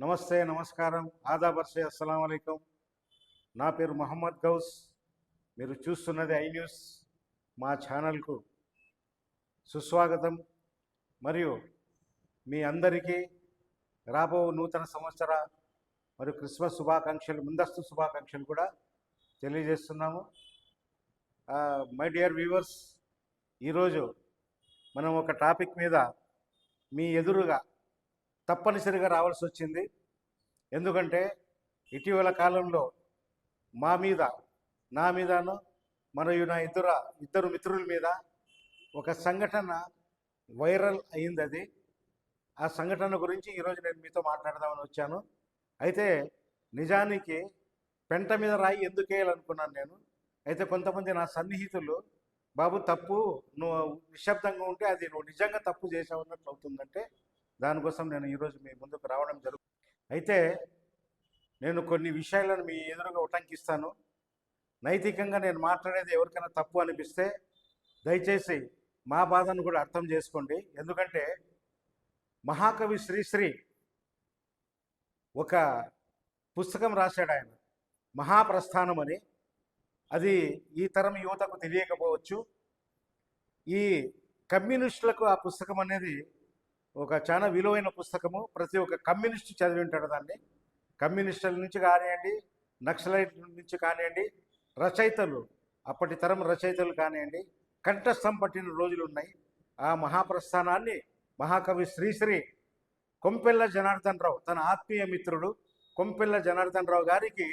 నమస్తే నమస్కారం. ఆదాబర్సే అస్సలం అయికం నా పేరు మహమ్మద్ గౌస్. మీరు చూస్తున్నది ఐ న్యూస్. మా ఛానల్కు సుస్వాగతం. మరియు మీ అందరికీ రాబో నూతన సంవత్సర మరియు క్రిస్మస్ శుభాకాంక్షలు ముందస్తు శుభాకాంక్షలు కూడా తెలియజేస్తున్నాము. మై డియర్ వ్యూవర్స్ ఈరోజు మనం ఒక టాపిక్ మీద మీ ఎదురుగా తప్పనిసరిగా రావాల్సి వచ్చింది ఎందుకంటే ఇటీవల కాలంలో మా మీద నా మీదను మరియు నా ఇద్దరు ఇద్దరు మిత్రుల మీద ఒక సంఘటన వైరల్ అయింది అది ఆ సంఘటన గురించి ఈరోజు నేను మీతో మాట్లాడదామని వచ్చాను. అయితే నిజానికి పెంట మీద రాయి ఎందుకు వేయాలనుకున్నాను నేను? అయితే కొంతమంది నా సన్నిహితులు బాబు తప్పు నువ్వు నిశ్శబ్దంగా ఉంటే అది నువ్వు నిజంగా తప్పు చేసావు అన్నట్లు అవుతుందంటే దానికోసం నేను ఈరోజు మీ ముందుకు రావడం జరుగుతుంది అయితే నేను కొన్ని విషయాలను మీ ఎదురుగా ఉటంకిస్తాను. నైతికంగా నేను మాట్లాడేది ఎవరికైనా తప్పు అనిపిస్తే దయచేసి మా బాధను కూడా అర్థం చేసుకోండి. ఎందుకంటే మహాకవి శ్రీశ్రీ ఒక పుస్తకం రాశాడు ఆయన. మహాప్రస్థానం అని. అది ఈ తరం యువతకు తెలియకపోవచ్చు. ఈ కమ్యూనిస్టులకు ఆ పుస్తకం అనేది ఒక చాలా విలువైన పుస్తకము. ప్రతి ఒక్క కమ్యూనిస్ట్ చదివి ఉంటాడు దాన్ని. కమ్యూనిస్టుల నుంచి కానివ్వండి నక్సలైట్ నుంచి కానివ్వండి రచయితలు అప్పటి తరం రచయితలు కానివ్వండి కంఠస్థం పట్టిన రోజులు ఉన్నాయి. ఆ మహాప్రస్థానాన్ని మహాకవి శ్రీశ్రీ కొంపెల్ల జనార్దన్ రావు తన ఆత్మీయ మిత్రుడు కొంపెల్ల జనార్దన్ రావు గారికి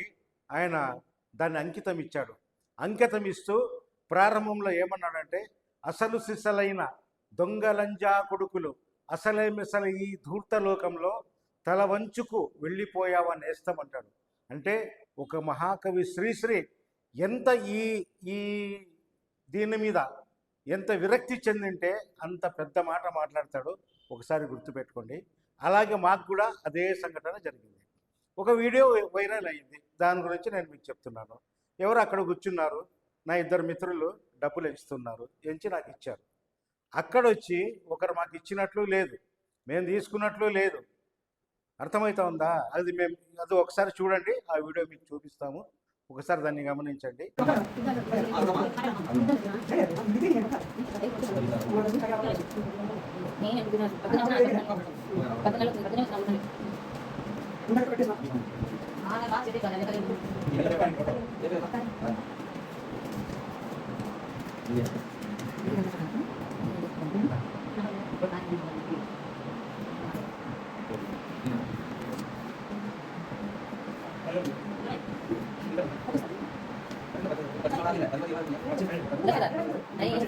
ఆయన దాన్ని అంకితం ఇచ్చాడు. అంకితం ఇస్తూ ప్రారంభంలో ఏమన్నాడంటే అసలు సిసలైన దొంగలంజా కొడుకులు అసలే అసలు ఈ ధూర్తలోకంలో తల వంచుకు వెళ్ళిపోయావని నేస్తామంటాడు అంటే ఒక మహాకవి శ్రీశ్రీ ఎంత ఈ ఈ దీని మీద ఎంత విరక్తి చెందింటే అంత పెద్ద మాట మాట్లాడతాడు ఒకసారి గుర్తుపెట్టుకోండి. అలాగే మాకు కూడా అదే సంఘటన జరిగింది. ఒక వీడియో వైరల్ అయింది. దాని గురించి నేను మీకు చెప్తున్నాను. ఎవరు అక్కడ కూర్చున్నారు? నా ఇద్దరు మిత్రులు డబ్బులు ఇస్తున్నారు. ఎంచి నాకు ఇచ్చారు. అక్కడ వచ్చి ఒకరు మాకు ఇచ్చినట్లు లేదు. మేము తీసుకున్నట్లు లేదు. అర్థమవుతా ఉందా? అది మేము అది ఒకసారి చూడండి. ఆ వీడియో మీకు చూపిస్తాము. ఒకసారి దాన్ని గమనించండి.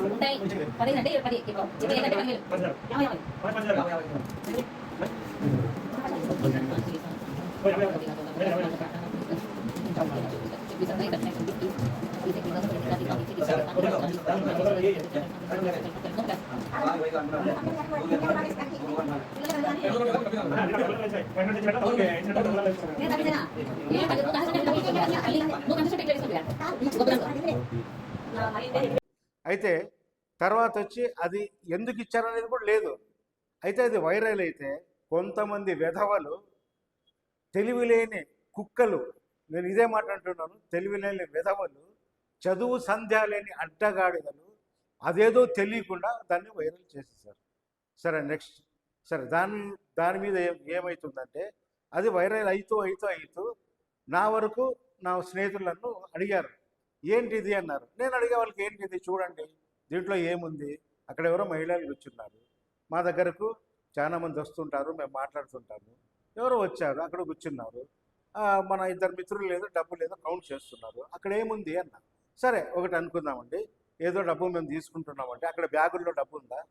ఉంటాయి పది అంటే పది ఇది ఏంటంటే పది యాభై యాభై అయితే తర్వాత వచ్చి అది ఎందుకు ఇచ్చారనేది కూడా లేదు. అయితే అది వైరల్ అయితే కొంతమంది వెధవలు తెలివిలేని కుక్కలు నేను ఇదే మాట అంటున్నాను తెలివిలేని వెధవలు చదువు సంధ్య లేని అడ్డగాడిదలు అదేదో తెలియకుండా దాన్ని వైరల్ చేసేసారు సరే నెక్స్ట్. సరే దాని దాని మీద ఏం ఏమవుతుందంటే అది వైరల్ అవుతూ అవుతూ అవుతూ నా వరకు నా స్నేహితులను అడిగారు. ఏంటి ఇది? అన్నారు. నేను అడిగే వాళ్ళకి ఏంటి ఇది? చూడండి. దీంట్లో ఏముంది? అక్కడ ఎవరో మహిళలు కూర్చున్నారు. మా దగ్గరకు చాలా మంది వస్తుంటారు. మేము మాట్లాడుతుంటాము. ఎవరో వచ్చారు. అక్కడ కూర్చున్నారు. మన ఇద్దరు మిత్రులు లేదో డబ్బు లేదో కౌంట్ చేస్తున్నారు. అక్కడ ఏముంది? అన్నారు. సరే ఒకటి అనుకుందామండి. ఏదో డబ్బు మేము తీసుకుంటున్నామంటే అక్కడ బ్యాగుల్లో డబ్బు ఉందా?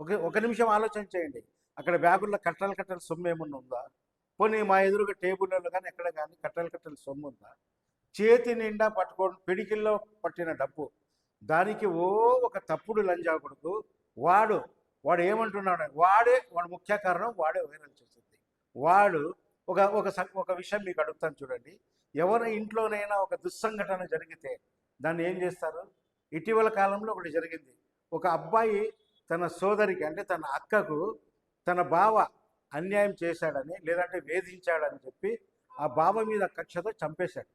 ఒక ఒక నిమిషం ఆలోచన చేయండి. అక్కడ బ్యాగుల్లో కట్టలు కట్టలు సొమ్ము ఏమన్నా ఉందా? పోనీ మా ఎదురుగా టేబుల్లో కానీ ఎక్కడ కానీ కట్టలు కట్టలు సొమ్ము ఉందా? చేతి నిండా పట్టుకోవడం పిడికిల్లో పట్టిన డబ్బు. దానికి ఓ ఒక తప్పుడు లంజా కొడుకు వాడు వాడు ఏమంటున్నాడు? వాడే వాడు ముఖ్య కారణం వాడే వైరల్ చేసింది. వాడు ఒక ఒక సం- ఒక విషయం మీకు అడుగుతాను చూడండి. ఎవరి ఇంట్లోనైనా ఒక దుస్సంఘటన జరిగితే దాన్ని ఏం చేస్తారు? ఇటీవల కాలంలో ఒకటి జరిగింది. ఒక అబ్బాయి తన సోదరికి అంటే తన అక్కకు తన బావ అన్యాయం చేశాడని లేదంటే వేధించాడని చెప్పి ఆ బావ మీద కక్షతో చంపేశాడు.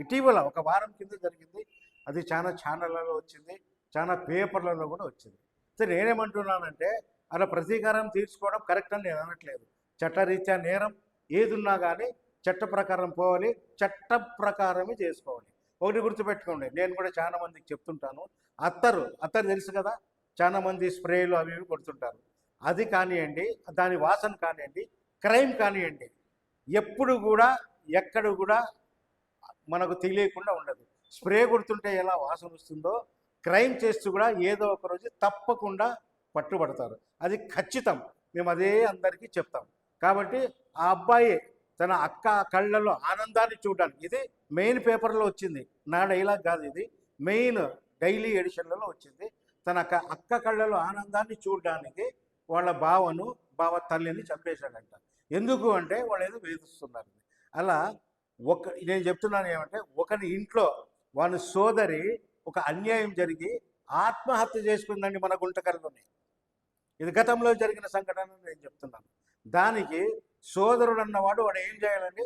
ఇటీవల ఒక వారం కింద జరిగింది. అది చాలా ఛానళ్ళలో వచ్చింది. చాలా పేపర్లలో కూడా వచ్చింది. సో నేనేమంటున్నానంటే అలా ప్రతీకారం తీర్చుకోవడం కరెక్ట్ అని నేను అనట్లేదు. చట్టరీత్యా నేరం ఏదున్నా కానీ చట్ట ప్రకారం పోవాలి చట్ట ప్రకారమే చేసుకోవాలి. ఒకటి గుర్తుపెట్టుకోండి నేను కూడా చాలా మందికి చెప్తుంటాను. అత్తరు అత్తరు తెలుసు కదా చాలా మంది స్ప్రేలు అవి ఇవి కొడుతుంటారు. అది కానివ్వండి దాని వాసన కానివ్వండి క్రైమ్ కానివ్వండి ఎప్పుడు కూడా ఎక్కడ కూడా మనకు తెలియకుండా ఉండదు. స్ప్రే కొడుతుంటే ఎలా వాసన వస్తుందో క్రైమ్ చేస్తూ కూడా ఏదో ఒక రోజు తప్పకుండా పట్టుబడతారు. అది ఖచ్చితం. మేము అదే అందరికీ చెప్తాం. కాబట్టి ఆ అబ్బాయి తన అక్క కళ్ళలో ఆనందాన్ని చూడడానికి. ఇది మెయిన్ పేపర్లో వచ్చింది. నా డైలాగ్ కాదు ఇది. మెయిన్ డైలీ ఎడిషన్లలో వచ్చింది. తన అక్క కళ్ళలో ఆనందాన్ని చూడడానికి వాళ్ళ బావను బావ తల్లిని చంపేశాడంట. ఎందుకు అంటే వాళ్ళు ఏదో వేధిస్తున్నారు. అలా ఒక నేను చెప్తున్నాను ఏమంటే ఒకరి ఇంట్లో వాళ్ళ సోదరి ఒక అన్యాయం జరిగి ఆత్మహత్య చేసుకుందండి మన గుంటకల్లోనే ఇది గతంలో జరిగిన సంఘటన నేను చెప్తున్నాను. దానికి సోదరుడు అన్నవాడు వాడు ఏం చేయాలండి?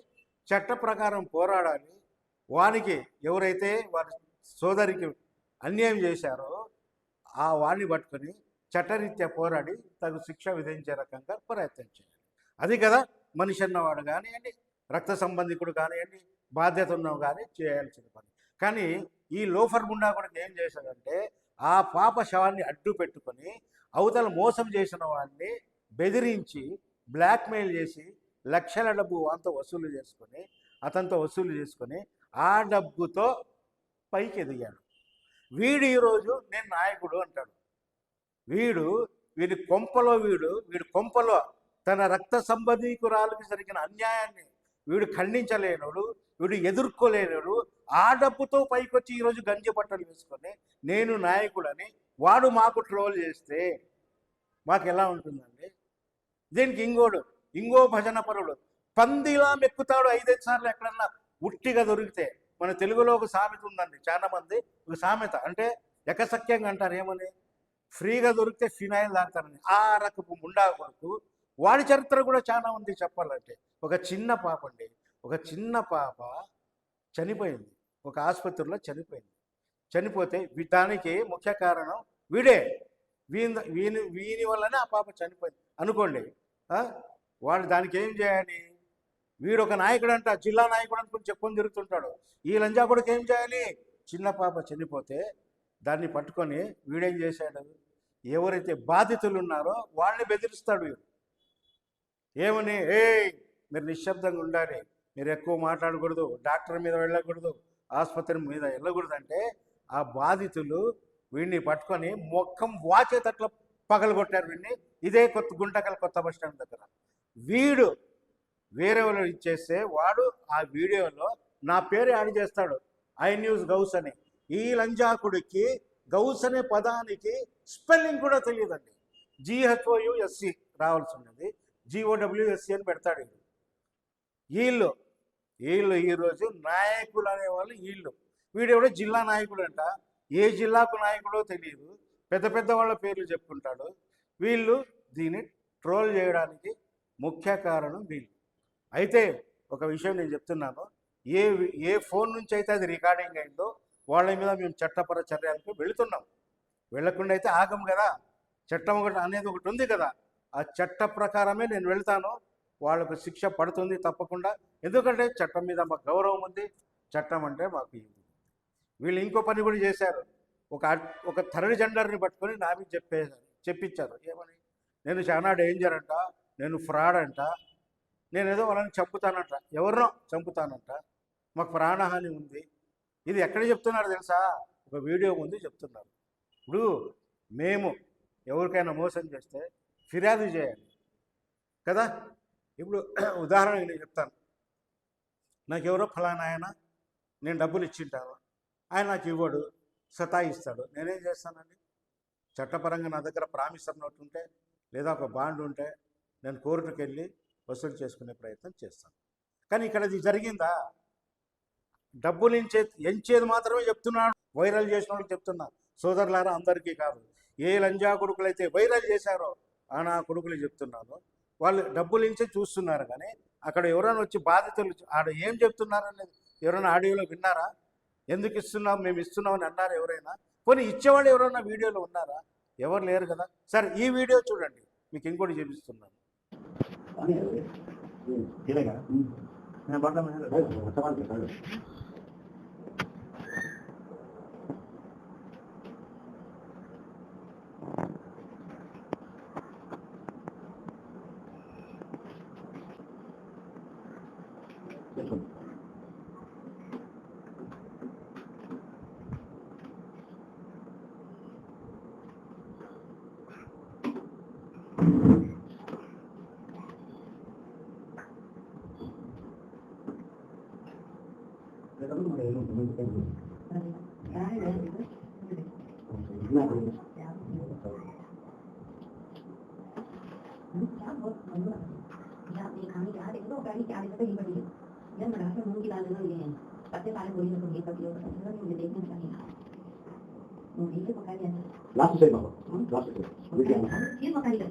చట్ట ప్రకారం పోరాడాలి. వానికి ఎవరైతే వారి సోదరికి అన్యాయం చేశారో ఆ వాడిని పట్టుకొని చట్టరీత్యా పోరాడి తగు శిక్ష విధించే రకంగా ప్రయత్నం చేయాలి. అది కదా మనిషి అన్నవాడు కానివ్వండి రక్త సంబంధికుడు కానివ్వండి బాధ్యత ఉన్నవి కానీ చేయాల్సిన పని. కానీ ఈ లోఫర్ గుండా కూడా ఏం చేశాడంటే ఆ పాప శవాన్ని అడ్డు పెట్టుకొని అవతల మోసం చేసిన వాడిని బెదిరించి బ్లాక్మెయిల్ చేసి లక్షల డబ్బు అంతా వసూలు చేసుకొని అతనితో వసూలు చేసుకొని ఆ డబ్బుతో పైకి ఎదిగాడు వీడు ఈరోజు నేను నాయకుడు అంటాడు. వీడు వీడి కొంపలో వీడు వీడి కొంపలో తన రక్త సంబంధీకురాలకు జరిగిన అన్యాయాన్ని వీడు ఖండించలేనుడు వీడు ఎదుర్కోలేనుడు ఆ డబ్బుతో పైకొచ్చి ఈరోజు గంజి బట్టలు వేసుకొని నేను నాయకుడని వాడు మాకు ట్రోల్ చేస్తే మాకు ఎలా ఉంటుందండి? దీనికి ఇంగోడు? ఇంగో భజన పరుడు. పందిలా మెక్కుతాడు ఐదైదు సార్లు ఎక్కడన్నా ఉట్టిగా దొరికితే. మన తెలుగులో ఒక సామెత ఉందండి చాలా మంది ఒక సామెత. అంటే ఎకసక్యంగా అంటారు ఏమని? ఫ్రీగా దొరికితే ఫినాయిల్ తాగుతారని ఆ రకపు ముండా కొడుకు వాడి చరిత్ర కూడా చాలా ఉంది చెప్పాలంటే. ఒక చిన్న పాప అండి ఒక చిన్న పాప చనిపోయింది. ఒక ఆసుపత్రిలో చనిపోయింది. చనిపోతే దానికి ముఖ్య కారణం వీడే. వీని వీని వీని వల్లనే ఆ పాప చనిపోయింది. అనుకోండి వాళ్ళు దానికి ఏం చేయాలి? వీడు ఒక నాయకుడు అంట జిల్లా నాయకుడు అనుకుని చెప్పుకొని తిరుగుతుంటాడు. ఈ లంజా ఏం చేయాలి? చిన్న పాప చనిపోతే దాన్ని పట్టుకొని వీడేం చేశాడు? ఎవరైతే బాధితులు ఉన్నారో వాళ్ళని బెదిరిస్తాడు వీడు. ఏమని? ఏ మీరు నిశ్శబ్దంగా ఉండాలి. మీరు ఎక్కువ మాట్లాడకూడదు డాక్టర్ మీద వెళ్ళకూడదు ఆసుపత్రి మీద వెళ్ళకూడదు అంటే ఆ బాధితులు వీడిని పట్టుకొని మొక్కం వాచేటట్లు పగలగొట్టారు వీడిని. ఇదే కొత్త గుంటకల్ కొత్త బస్ స్టాండ్ దగ్గర. వీడు వేరే వాళ్ళు ఇచ్చేస్తే వాడు ఆ వీడియోలో నా పేరు యాడ్ చేస్తాడు. ఐ న్యూస్ గౌస్ అని. ఈ లంజాకుడికి గౌస్ అనే పదానికి స్పెల్లింగ్ కూడా తెలియదండి. జిహెచ్ఓయుఎస్సి రావాల్సి ఉన్నది జిఓడబ్ల్యూఎస్సి అని పెడతాడు వీడు. వీళ్ళు వీళ్ళు ఈరోజు నాయకులు అనేవాళ్ళు వీళ్ళు వీడెవడో జిల్లా నాయకుడు అంట ఏ జిల్లాకు నాయకుడో తెలియదు. పెద్ద పెద్ద వాళ్ళ పేర్లు చెప్పుకుంటాడు. వీళ్ళు దీన్ని ట్రోల్ చేయడానికి ముఖ్య కారణం వీళ్ళు. అయితే ఒక విషయం నేను చెప్తున్నాను. ఏ ఏ ఫోన్ నుంచి అయితే అది రికార్డింగ్ అయిందో వాళ్ళ మీద మేము చట్టపర చర్యలకు వెళుతున్నాం. వెళ్ళకుండా అయితే ఆగం కదా. చట్టం ఒకటి అనేది ఒకటి ఉంది కదా. ఆ చట్ట ప్రకారమే నేను వెళ్తాను. వాళ్ళకు శిక్ష పడుతుంది తప్పకుండా. ఎందుకంటే చట్టం మీద మాకు గౌరవం ఉంది. చట్టం అంటే మాకు వీళ్ళు ఇంకో పని కూడా చేశారు. ఒక ఒక థర్డ్ జెండర్ని పట్టుకొని నా మీద చెప్పేశారు. చెప్పించారు. ఏమని? నేను చాలా డేంజర్ అంట నేను ఫ్రాడ్ అంట నేను ఏదో వాళ్ళని చంపుతానంట. ఎవరినో చంపుతానంట. మాకు ప్రాణహాని ఉంది. ఇది ఎక్కడ చెప్తున్నారు తెలుసా? ఒక వీడియో ముందు చెప్తున్నారు. ఇప్పుడు మేము ఎవరికైనా మోసం చేస్తే ఫిర్యాదు చేయాలి. కదా? ఇప్పుడు ఉదాహరణకి నేను చెప్తాను. నాకు ఎవరో ఫలానా ఆయన నేను డబ్బులు ఇచ్చింటాను ఆయన నాకు ఇవ్వడు సతాయిస్తాడు. నేనేం చేస్తానండి? చట్టపరంగా నా దగ్గర ప్రామిసర్ నోట్ ఉంటే లేదా ఒక బాండ్ ఉంటే నేను కోర్టుకు వెళ్ళి వసూలు చేసుకునే ప్రయత్నం చేస్తాను. కానీ ఇక్కడ ఇది జరిగిందా? డబ్బులు ఎంచే ఎంచేది మాత్రమే చెప్తున్నాడు. వైరల్ చేసిన వాళ్ళకి చెప్తున్నా. సోదరులారా అందరికీ కాదు. ఏ లంజా కొడుకులైతే వైరల్ చేశారో ఆ నా కొడుకులు చెప్తున్నాను వాళ్ళు డబ్బులు ఇచ్చే చూస్తున్నారు కానీ అక్కడ ఎవరైనా వచ్చి బాధితులు ఆడ ఏం చెప్తున్నారనేది ఎవరైనా ఆడియోలో విన్నారా? ఎందుకు ఇస్తున్నాం మేము ఇస్తున్నాం అని అన్నారు ఎవరైనా? పోనీ ఇచ్చేవాళ్ళు ఎవరైనా వీడియోలో ఉన్నారా? ఎవరు లేరు కదా. సరే ఈ వీడియో చూడండి. మీకు ఇంకోటి చూపిస్తున్నాను. क्या बहुत मज़बूत है आप ये खाने के हाथ देखो पहले क्या देखते ही बनी जब मराठे मूंग की दाल बना लिए हैं सबसे पहले बोली लोग ये सब लोग मुझे देखने का नहीं मूँगी के पकाई है लास्ट से बाबा लास्ट से ये पकाई है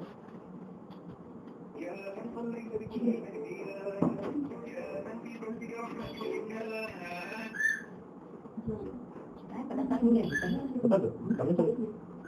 पता नहीं है पता नहीं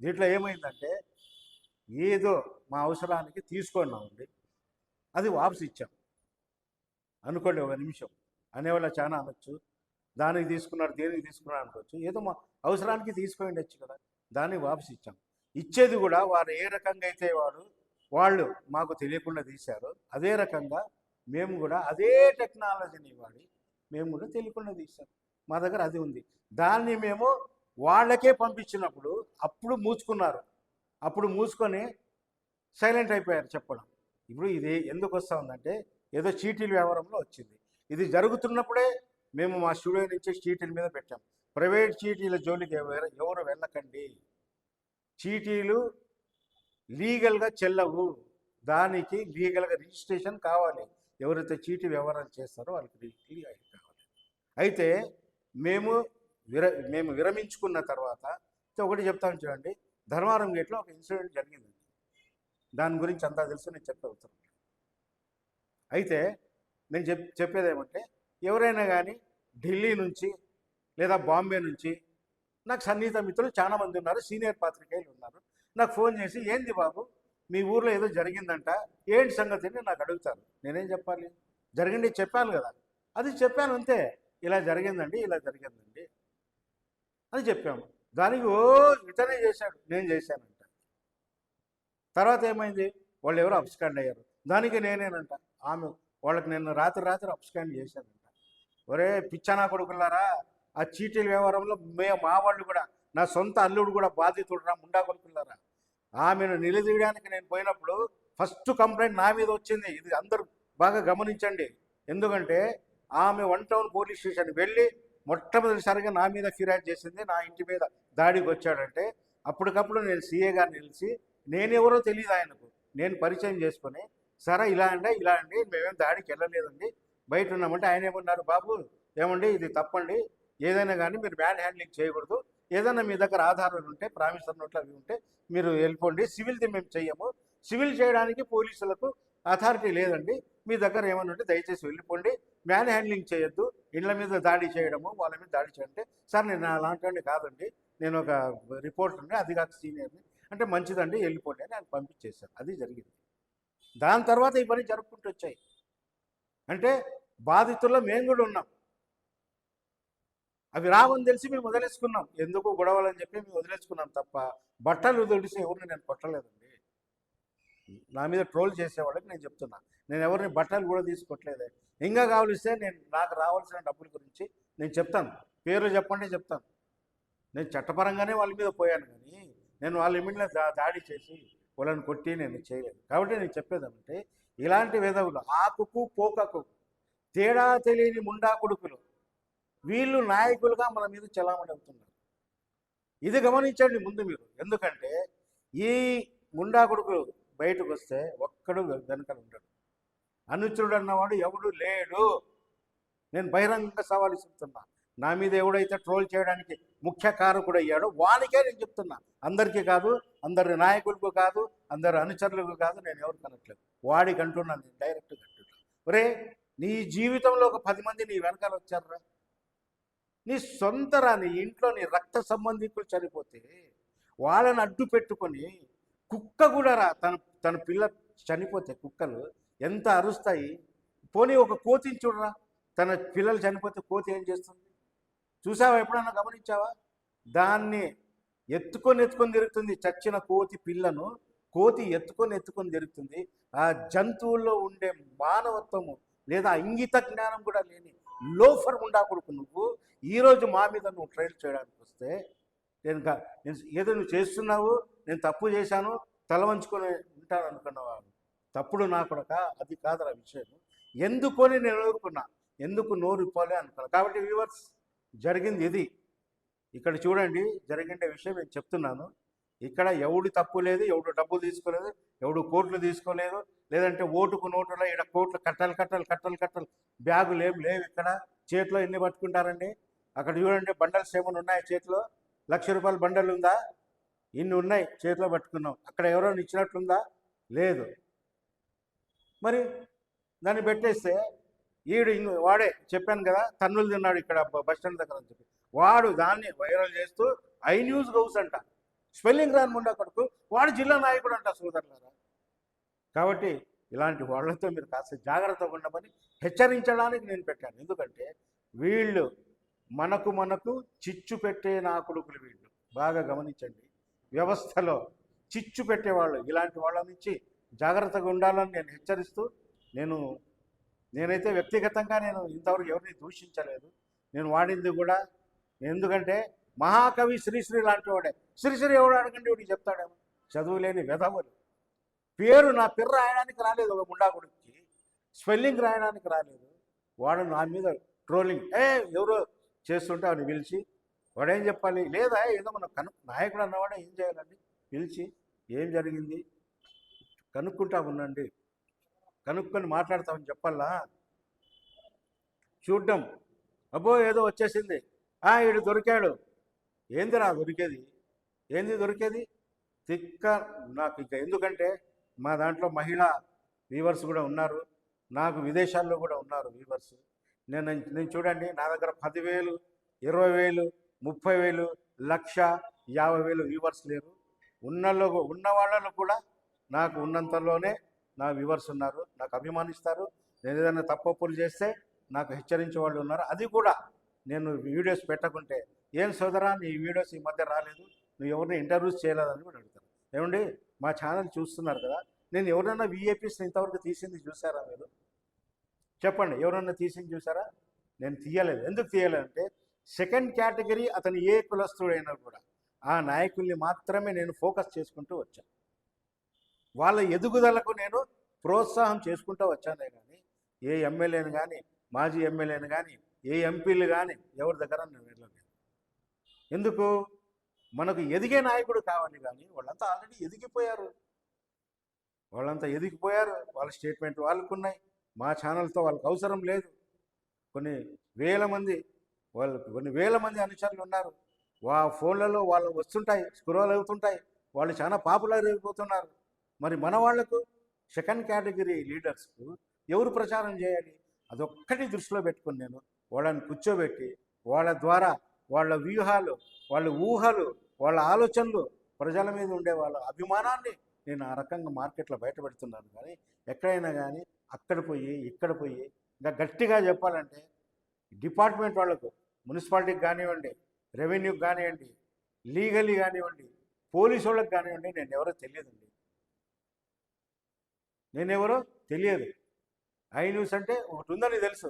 దీంట్లో ఏమైందంటే ఏదో మా అవసరానికి తీసుకున్నామండి అది వాపసు ఇచ్చాం. అనుకోండి ఒక నిమిషం. అనేవాళ్ళ చాలా అనొచ్చు. దానికి తీసుకున్నారు దేనికి తీసుకున్నారు అనుకోవచ్చు. ఏదో మా అవసరానికి తీసుకొని ఉండొచ్చు కదా. దాన్ని వాపసు ఇచ్చాం. ఇచ్చేది కూడా వారు ఏ రకంగా అయితే వాడు వాళ్ళు మాకు తెలియకుండా తీశారు. అదే రకంగా మేము కూడా అదే టెక్నాలజీని వాడి మేము కూడా తెలియకుండా తీసాం మా దగ్గర అది ఉంది. దాన్ని మేము వాళ్ళకే పంపించినప్పుడు అప్పుడు మూసుకున్నారు. అప్పుడు మూసుకొని సైలెంట్ అయిపోయారు చెప్పడం. ఇప్పుడు ఇది ఎందుకు వస్తూ ఉందంటే ఏదో చీటీల వ్యవహారంలో వచ్చింది. ఇది జరుగుతున్నప్పుడే మేము మా స్టూడియో నుంచి చీటీల మీద పెట్టాం. ప్రైవేట్ చీటీల జోలికి ఎవరు ఎవరు వెళ్ళకండి. చీటీలు లీగల్గా చెల్లవు. దానికి లీగల్గా రిజిస్ట్రేషన్ కావాలి. ఎవరైతే చీటీ వ్యవహారాలు చేస్తారో వాళ్ళకి లీగల్ కావాలి. అయితే మేము విర మేము విరమించుకున్న తర్వాత ఒకటి చెప్తాను చూడండి. ధర్మారం గేట్లో ఒక ఇన్సిడెంట్ జరిగిందండి. దాని గురించి అంతా తెలుసు నేను చెప్పే అయితే నేను చెప్ చెప్పేది ఏమంటే ఎవరైనా కానీ ఢిల్లీ నుంచి లేదా బాంబే నుంచి నాకు సన్నిహిత మిత్రులు చాలామంది ఉన్నారు సీనియర్ పాత్రికేయులు ఉన్నారు. నాకు ఫోన్ చేసి ఏంది బాబు? మీ ఊర్లో ఏదో జరిగిందంట. ఏంటి సంగతి? అని నాకు అడుగుతారు. నేనేం చెప్పాలి? జరిగింది చెప్పాను కదా. అది చెప్పాను అంతే. ఇలా జరిగిందండి ఇలా జరిగిందండి అని చెప్పాము. దానికి ఓ ఇతనే చేశాడు. నేను చేశానంట. తర్వాత ఏమైంది? వాళ్ళు ఎవరు అప్స్కాండ్ అయ్యారు. దానికి నేనేనంట. ఆమె వాళ్ళకి నేను రాత్రి రాత్రి అప్స్కాండ్ చేశానంట. ఒరే పిచ్చానా కొడుకులారా ఆ చీటీల వ్యవహారంలో మే మా వాళ్ళు కూడా నా సొంత అల్లుడు కూడా బాధితుడు రా ముండా కొడుకులారా? ఆమెను నిలదీయడానికి నేను పోయినప్పుడు ఫస్ట్ కంప్లైంట్ నా మీద వచ్చింది. ఇది అందరూ బాగా గమనించండి. ఎందుకంటే ఆమె వన్ టౌన్ పోలీస్ స్టేషన్ వెళ్ళి మొట్టమొదటిసారిగా నా మీద ఫిర్యాదు చేసింది. నా ఇంటి మీద దాడికి వచ్చాడంటే అప్పటికప్పుడు నేను సీఏ గారిని నిలిచి నేనెవరో తెలియదు ఆయనకు. నేను పరిచయం చేసుకొని సరే ఇలా అండి ఇలా అండి మేమేం దాడికి వెళ్ళలేదండి. బయట ఉన్నామంటే ఆయన ఏమన్నారు బాబు ఏమండి ఇది తప్పండి. ఏదైనా కానీ మీరు మ్యాన్ హ్యాండ్లింగ్ చేయకూడదు. ఏదైనా మీ దగ్గర ఆధారాలు ఉంటే ప్రామిసర్ నోట్లు అవి ఉంటే మీరు వెళ్ళిపోండి. సివిల్ది మేము చెయ్యము. సివిల్ చేయడానికి పోలీసులకు అథారిటీ లేదండి. మీ దగ్గర ఏమైనా ఉంటే దయచేసి వెళ్ళిపోండి. మ్యాన్ హ్యాండ్లింగ్ చేయొద్దు. ఇళ్ళ మీద దాడి చేయడము వాళ్ళ మీద దాడి చేయండి సార్ నేను అలాంటి కాదండి. నేను ఒక రిపోర్టర్ని అది కాక సీనియర్ని. అంటే మంచిదండి వెళ్ళిపోండి అని ఆయన పంపించేశారు. అది జరిగింది. దాని తర్వాత ఈ పని జరుపుకుంటూ వచ్చాయి. అంటే బాధితుల్లో మేము కూడా ఉన్నాం. అవి రావని తెలిసి మేము వదిలేసుకున్నాం. ఎందుకు గొడవలని చెప్పి మేము వదిలేసుకున్నాం తప్ప బట్టలు తెలిసి ఎవరిని నేను కొట్టలేదండి. నా మీద ట్రోల్ చేసేవాళ్ళకి నేను చెప్తున్నా. నేను ఎవరిని బట్టలు కూడా తీసుకోవట్లేదు ఇంకా కావలిస్తే నేను నాకు రావాల్సిన డబ్బుల గురించి నేను చెప్తాను. పేర్లు చెప్పండి చెప్తాను. నేను చట్టపరంగానే వాళ్ళ మీద పోయాను కానీ నేను వాళ్ళ మీద దా దాడి చేసి వాళ్ళని కొట్టి నేను చేయలేదు. కాబట్టి నేను చెప్పేదంటే ఇలాంటి విధవులు ఆకుకు పోకకు తేడా తెలియని ముండా కొడుకులు వీళ్ళు నాయకులుగా మన మీద చలామణి అవుతున్నారు. ఇది గమనించండి ముందు మీరు. ఎందుకంటే ఈ ముండా కొడుకులు బయటకు వస్తే ఒక్కడు వెనక ఉండడు. అనుచరుడు అన్నవాడు ఎవడు లేడు. నేను బహిరంగ సవాలు చెప్తున్నా నా మీద ఎవడైతే ట్రోల్ చేయడానికి ముఖ్య కారకుడు అయ్యాడో వానికే నేను చెప్తున్నా. అందరికీ కాదు అందరి నాయకులకు కాదు అందరి అనుచరులకు కాదు నేను ఎవరికి అనట్లేదు వాడికి అంటున్నాను నేను డైరెక్ట్గా అంటున్నాను ఒరే నీ జీవితంలో ఒక పది మంది నీ వెనకాల వచ్చారా నీ సొంత రాని ఇంట్లో నీ రక్త సంబంధికులు చనిపోతే వాళ్ళని అడ్డు పెట్టుకొని కుక్క కూడా రా తన తన పిల్ల చనిపోతే కుక్కలు ఎంత అరుస్తాయి. పోనీ ఒక కోతిని చూడరా తన పిల్లలు చనిపోతే కోతి ఏం చేస్తుంది? చూసావా ఎప్పుడన్నా గమనించావా? దాన్ని ఎత్తుకొని ఎత్తుకొని తిరుగుతుంది. చచ్చిన కోతి పిల్లను కోతి ఎత్తుకొని ఎత్తుకొని తిరుగుతుంది. ఆ జంతువుల్లో ఉండే మానవత్వము లేదా ఇంగిత జ్ఞానం కూడా లేని లోఫర్ ఉండా కొడుకు నువ్వు. ఈరోజు మా మీద నువ్వు ట్రయల్ చేయడానికి వస్తే నేను నేను ఏదో నువ్వు చేస్తున్నావు నేను తప్పు చేశాను తల వంచుకొని ఉంటాను అనుకున్నవాడు తప్పుడు నా కొడక అది కాదురా విషయం ఎందుకొని నేను ఎదుర్కొన్నా ఎందుకు నోరు ఇప్పాలి అనుకున్నా? కాబట్టి వ్యూవర్స్ జరిగింది ఇది. ఇక్కడ చూడండి జరిగిన విషయం నేను చెప్తున్నాను. ఇక్కడ ఎవడు తప్పు లేదు ఎవడు డబ్బులు తీసుకోలేదు ఎవడు కోట్లు తీసుకోలేదు లేదంటే ఓటుకు నోటులో ఇక్కడ కోట్లు కట్టలు కట్టలు కట్టలు కట్టలు బ్యాగులు ఏం లేవు ఇక్కడ. చేతిలో ఎన్ని పట్టుకుంటారండి? అక్కడ చూడండి బండల్స్ ఏమైనా ఉన్నాయి చేతిలో? లక్ష రూపాయల బండలు ఉందా? ఇన్ని ఉన్నాయి చేతిలో పట్టుకున్నాం. అక్కడ ఎవరైనా ఇచ్చినట్లుందా లేదు. మరి దాన్ని పెట్టేస్తే ఈడు ఇంకో వాడే చెప్పాను కదా తన్నులు తిన్నాడు ఇక్కడ బస్టాండ్ బస్ స్టాండ్ దగ్గర అని చెప్పి. వాడు దాన్ని వైరల్ చేస్తూ ఐ న్యూస్ గౌస్ అంట. స్పెల్లింగ్ రాని ముండా కొడుకు వాడు జిల్లా నాయకుడు అంట సోదరులారా. కాబట్టి ఇలాంటి వాళ్ళతో మీరు కాస్త జాగ్రత్తగా ఉండమని హెచ్చరించడానికి నేను పెట్టాను. ఎందుకంటే వీళ్ళు మనకు మనకు చిచ్చు పెట్టే నా కొడుకులు వీళ్ళు. బాగా గమనించండి. వ్యవస్థలో చిచ్చు పెట్టేవాళ్ళు ఇలాంటి వాళ్ళ నుంచి జాగ్రత్తగా ఉండాలని నేను హెచ్చరిస్తూ నేను నేనైతే వ్యక్తిగతంగా నేను ఇంతవరకు ఎవరిని దూషించలేదు. నేను వాడింది కూడా ఎందుకంటే మహాకవి శ్రీశ్రీ లాంటి వాడే. శ్రీశ్రీ ఎవడు అడగండి వాడికి చెప్తాడేమో చదువు లేని వెధవులు. పేరు నా పేరు రాయడానికి రాలేదు ఒక ముండా గుడికి స్పెల్లింగ్ రాయడానికి రాలేదు. వాడు నా మీద ట్రోలింగ్. ఏ ఎవరో? చేస్తుంటే ఆయన పిలిచి వాడేం చెప్పాలి? లేదా ఏదో మన కను నాయకుడు అన్నవాడు ఏం చేయాలండి? పిలిచి ఏం జరిగింది? కనుక్కుంటా ఉండండి. కనుక్కొని మాట్లాడతామని చెప్పాలా? చూడ్డం. అబ్బో ఏదో వచ్చేసింది. ఆ ఈడు దొరికాడు. ఏందిరా దొరికేది? ఏంది దొరికేది? తిక్క నాకు ఇక ఎందుకంటే మా దాంట్లో మహిళా వీవర్స్ కూడా ఉన్నారు. నాకు విదేశాల్లో కూడా ఉన్నారు వీవర్స్ నేను నేను చూడండి నా దగ్గర పదివేలు ఇరవై వేలు ముప్పై వేలు లక్ష యాభై వేలు వ్యూవర్స్ లేరు ఉన్నలో ఉన్న వాళ్ళలో కూడా నాకు ఉన్నంతలోనే నా వ్యూవర్స్ ఉన్నారు. నాకు అభిమానిస్తారు. నేను ఏదైనా తప్పప్పులు చేస్తే నాకు హెచ్చరించే వాళ్ళు ఉన్నారు. అది కూడా నేను వీడియోస్ పెట్టకుంటే ఏం సోదరా నీ వీడియోస్ ఈ మధ్య రాలేదు. నువ్వు ఎవరిని ఇంటర్వ్యూస్ చేయలేదని కూడా అడుగుతాను ఏమండి? మా ఛానల్ చూస్తున్నారు కదా. నేను ఎవరైనా విఏపీస్ని ఇంతవరకు తీసింది చూసారా మీరు? చెప్పండి ఎవరన్నా తీసింది చూసారా? నేను తీయలేదు. ఎందుకు తీయలేదంటే సెకండ్ కేటగిరీ అతను ఏ కులస్తుడైనా కూడా ఆ నాయకుల్ని మాత్రమే నేను ఫోకస్ చేసుకుంటూ వచ్చాను వాళ్ళ ఎదుగుదలకు నేను ప్రోత్సాహం చేసుకుంటూ వచ్చానే కానీ ఏ ఎమ్మెల్యేని కానీ మాజీ ఎమ్మెల్యేని కానీ ఏ ఎంపీలు కానీ ఎవరి దగ్గర నేను వెళ్ళలేదు. ఎందుకు? మనకు ఎదిగే నాయకుడు కావాలి కానీ వాళ్ళంతా ఆల్రెడీ ఎదిగిపోయారు. వాళ్ళంతా ఎదిగిపోయారు. వాళ్ళ స్టేట్మెంట్ వాళ్ళకున్నాయి. మా ఛానల్తో వాళ్ళకి అవసరం లేదు. కొన్ని వేల మంది వాళ్ళు కొన్ని వేల మంది అనుచరులు ఉన్నారు. వా ఫోన్లలో వాళ్ళు వస్తుంటాయి స్క్రోల్ అవుతుంటాయి. వాళ్ళు చాలా పాపులర్ అయిపోతున్నారు. మరి మన వాళ్ళకు సెకండ్ కేటగిరీ లీడర్స్కు ఎవరు ప్రచారం చేయాలి? అదొక్కటి దృష్టిలో పెట్టుకుని నేను వాళ్ళని కూర్చోబెట్టి వాళ్ళ ద్వారా వాళ్ళ వ్యూహాలు వాళ్ళ ఊహలు వాళ్ళ ఆలోచనలు ప్రజల మీద ఉండే వాళ్ళ అభిమానాన్ని నేను ఆ రకంగా మార్కెట్లో బయటపెడుతున్నాను కానీ ఎక్కడైనా కానీ అక్కడ పోయి ఇక్కడ పోయి ఇంకా గట్టిగా చెప్పాలంటే డిపార్ట్మెంట్ వాళ్ళకు మున్సిపాలిటీకి కానివ్వండి రెవెన్యూకి కానివ్వండి లీగలీ కానివ్వండి పోలీసు వాళ్ళకి కానివ్వండి నేను ఎవరో తెలియదండి. నేనెవరో తెలియదు. ఐ న్యూస్ అంటే ఒకటి ఉందని తెలుసు.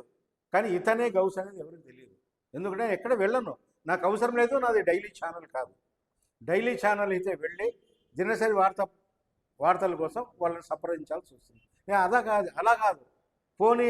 కానీ ఇతనే గౌస్ అనేది ఎవరికి తెలియదు. ఎందుకంటే నేను ఎక్కడ వెళ్ళను. నాకు అవసరం లేదు నాది డైలీ ఛానల్ కాదు. డైలీ ఛానల్ అయితే వెళ్ళి దినసరి వార్త వార్తల కోసం వాళ్ళని సంప్రదించాల్సి వస్తుంది. నేను అలా కాదు అలా కాదు. పోనీ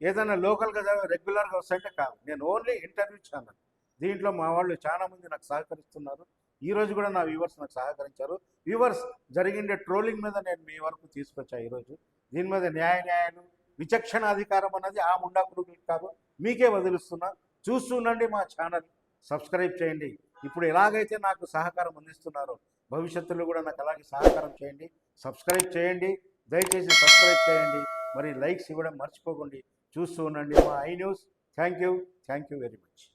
ఏదైనా లోకల్గా రెగ్యులర్గా వస్తాయంటే కాదు. నేను ఓన్లీ ఇంటర్వ్యూ ఛానల్. దీంట్లో మా వాళ్ళు చాలా మంది నాకు సహకరిస్తున్నారు. ఈ రోజు కూడా నా వ్యూవర్స్ నాకు సహకరించారు. వ్యూవర్స్ జరిగిండే ట్రోలింగ్ మీద నేను మీ వరకు తీసుకొచ్చా ఈరోజు దీని మీద న్యాయ న్యాయాలు విచక్షణ అధికారం అన్నది ఆ ముండా పురుగులకు కాదు. మీకే వదిలిస్తున్నా. చూస్తుండండి మా ఛానల్. సబ్స్క్రైబ్ చేయండి. ఇప్పుడు ఎలాగైతే నాకు సహకారం అందిస్తున్నారో భవిష్యత్తులో కూడా నాకు అలాగే సహకారం చేయండి. సబ్స్క్రైబ్ చేయండి. దయచేసి సబ్స్క్రైబ్ చేయండి. మరి లైక్స్ ఇవ్వడం మర్చిపోకండి. చూస్తూ ఉండండి మా I news. Thank you. Thank you very much.